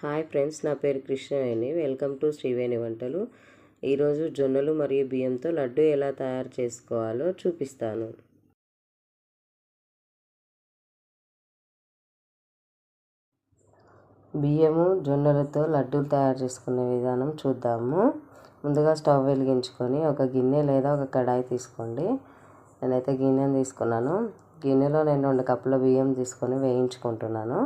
Hi friends నా పేరు Krishnaveni. Welcome to Sriveni వంటలు. ఈరోజు జొన్నలు మరియు బియ్యంతో లడ్డు ఎలా తయారు చేసుకోవాలో చూపిస్తాను. బియ్యము జొన్నలతో లడ్డూలు తయారు చేసుకునే విధానం చూద్దాము. ముందుగా స్టవ్ వెలిగించుకొని ఒక గిన్నె లేదా ఒక కడాయి తీసుకోండి. నేనైతే గిన్నెను తీసుకున్నాను. గిన్నెలో నేను రెండు కప్పుల బియ్యం తీసుకొని వేయించుకుంటున్నాను.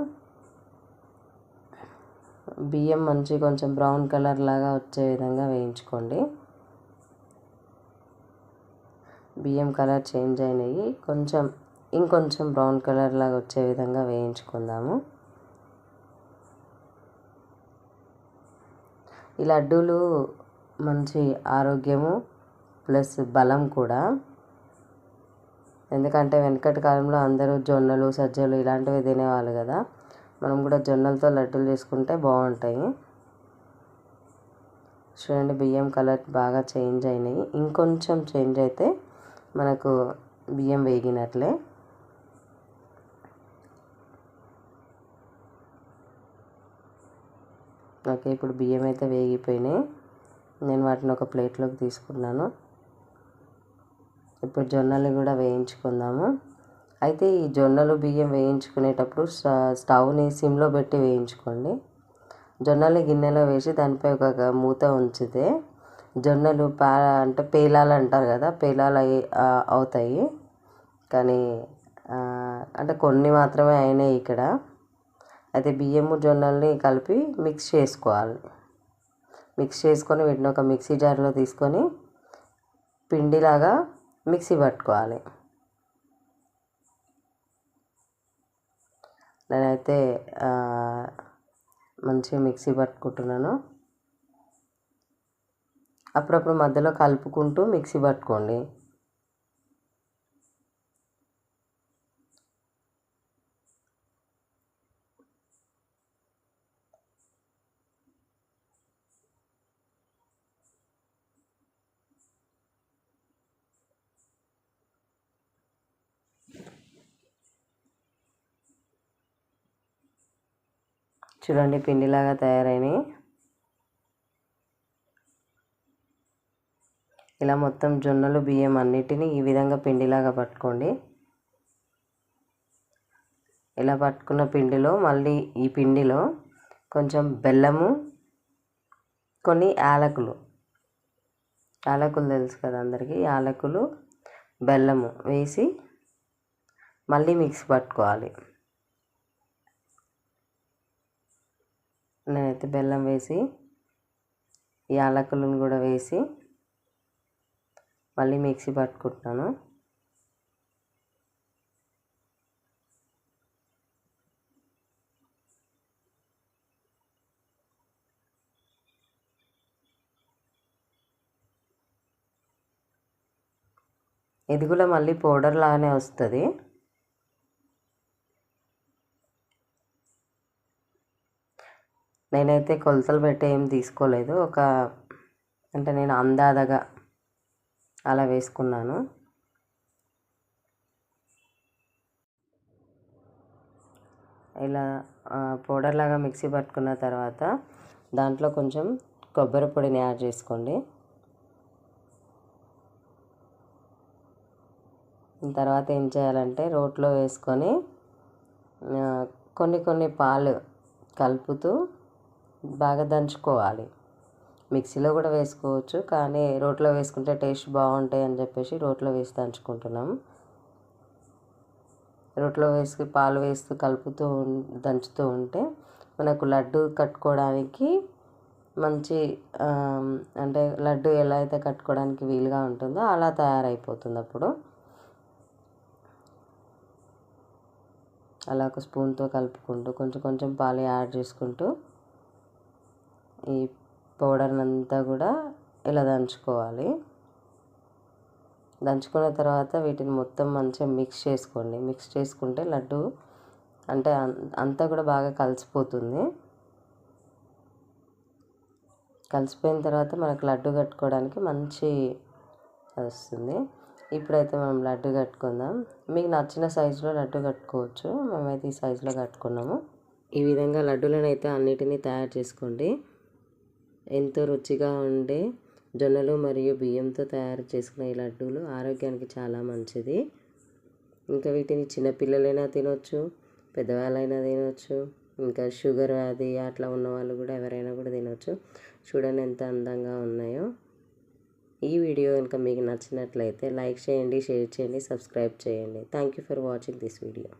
బియ్యం మంచి కొంచెం బ్రౌన్ కలర్ లాగా వచ్చే విధంగా వేయించుకోండి. బియ్యం కలర్ చేంజ్ అయినాయి. కొంచెం ఇంకొంచెం బ్రౌన్ కలర్ లాగా వచ్చే విధంగా వేయించుకుందాము. ఈ లడ్డూలు మంచి ఆరోగ్యము ప్లస్ బలం కూడా. ఎందుకంటే వెనకటి కాలంలో అందరూ జొన్నలు సజ్జలు ఇలాంటివి తినేవాళ్ళు కదా. మనం కూడా జొన్నలతో లడ్డూలు చేసుకుంటే బాగుంటాయి. చూడండి బియ్యం కలర్ బాగా చేంజ్ అయినాయి. ఇంకొంచెం చేంజ్ అయితే మనకు బియ్యం వేగినట్లే. ఓకే ఇప్పుడు బియ్యం అయితే వేగిపోయినాయి. నేను వాటిని ఒక ప్లేట్లోకి తీసుకున్నాను. ఇప్పుడు జొన్నలు కూడా వేయించుకుందాము. అయితే ఈ జొన్నలు బియ్యం వేయించుకునేటప్పుడు స్టవ్ని సిమ్లో పెట్టి వేయించుకోండి. జొన్నలు గిన్నెలో వేసి దానిపై ఒక మూత ఉంచితే జొన్నలు పా అంటే పేలాలు అంటారు కదా పేలాలు అవుతాయి. కానీ అంటే కొన్ని మాత్రమే అయినాయి ఇక్కడ. అయితే బియ్యము జొన్నల్ని కలిపి మిక్స్ చేసుకోవాలి. మిక్స్ చేసుకొని వీటిని ఒక మిక్సీ జార్లో తీసుకొని పిండిలాగా మిక్సీ పట్టుకోవాలి. నేనైతే మంచిగా మిక్సీ పట్టుకుంటున్నాను. అప్పుడప్పుడు మధ్యలో కలుపుకుంటూ మిక్సీ పట్టుకోండి. చూడండి పిండిలాగా తయారైనాయి. ఇలా మొత్తం జొన్నలు బియ్యం అన్నిటినీ ఈ విధంగా పిండిలాగా పట్టుకోండి. ఇలా పట్టుకున్న పిండిలో మళ్ళీ ఈ పిండిలో కొంచెం బెల్లము కొన్ని యాలకులు. యాలకులు తెలుసు కదా అందరికీ? యాలకులు బెల్లము వేసి మళ్ళీ మిక్స్ పట్టుకోవాలి. నేనైతే బెల్లం వేసి యాలకులను కూడా వేసి మళ్ళీ మిక్సీ పట్టుకుంటున్నాను. ఇది కూడా మళ్ళీ పౌడర్ లాగానే వస్తుంది. నేనైతే కొలతలు పెట్టి ఏం తీసుకోలేదు. ఒక అంటే నేను అందాదగా అలా వేసుకున్నాను. ఇలా పౌడర్ లాగా మిక్సీ పట్టుకున్న తర్వాత దాంట్లో కొంచెం కొబ్బరి పొడిని యాడ్ చేసుకోండి. తర్వాత ఏం చేయాలంటే రోట్లో వేసుకొని కొన్ని కొన్ని పాలు కలుపుతూ బాగా దంచుకోవాలి. మిక్సీలో కూడా వేసుకోవచ్చు కానీ రోట్లో వేసుకుంటే టేస్ట్ బాగుంటాయి అని చెప్పేసి రోట్లో వేసి దంచుకుంటున్నాం. రోట్లో వేసి పాలు వేస్తూ కలుపుతూ దంచుతూ ఉంటే మనకు లడ్డు కట్టుకోవడానికి మంచి అంటే లడ్డు ఎలా అయితే కట్టుకోవడానికి వీలుగా ఉంటుందో అలా తయారైపోతుంది అప్పుడు. అలా ఒక స్పూన్తో కలుపుకుంటూ కొంచెం కొంచెం పాలు యాడ్ చేసుకుంటూ ఈ పౌడర్ని అంతా కూడా ఇలా దంచుకోవాలి. దంచుకున్న తర్వాత వీటిని మొత్తం మంచిగా మిక్స్ చేసుకోండి. మిక్స్ చేసుకుంటే లడ్డు అంటే అంతా కూడా బాగా కలిసిపోతుంది. కలిసిపోయిన తర్వాత మనకు లడ్డు కట్టుకోవడానికి మంచి వస్తుంది. ఇప్పుడైతే మనం లడ్డు కట్టుకుందాం. మీకు నచ్చిన సైజులో లడ్డు కట్టుకోవచ్చు. మేమైతే ఈ సైజులో కట్టుకున్నాము. ఈ విధంగా లడ్డులను అయితే అన్నిటినీ తయారు చేసుకోండి. ఎంతో రుచిగా ఉండే జొన్నలు మరియు బియ్యంతో తయారు చేసుకున్న ఈ లడ్డూలు ఆరోగ్యానికి చాలా మంచిది. ఇంకా వీటిని చిన్నపిల్లలైనా తినొచ్చు పెద్దవాళ్ళైనా తినొచ్చు ఇంకా షుగర్ వ్యాధి అట్లా ఉన్న వాళ్ళు కూడా ఎవరైనా కూడా తినొచ్చు. చూడండి ఎంత అందంగా ఉన్నాయో. ఈ వీడియో కనుక మీకు నచ్చినట్లయితే లైక్ చేయండి షేర్ చేయండి సబ్స్క్రైబ్ చేయండి. Thank you for watching this video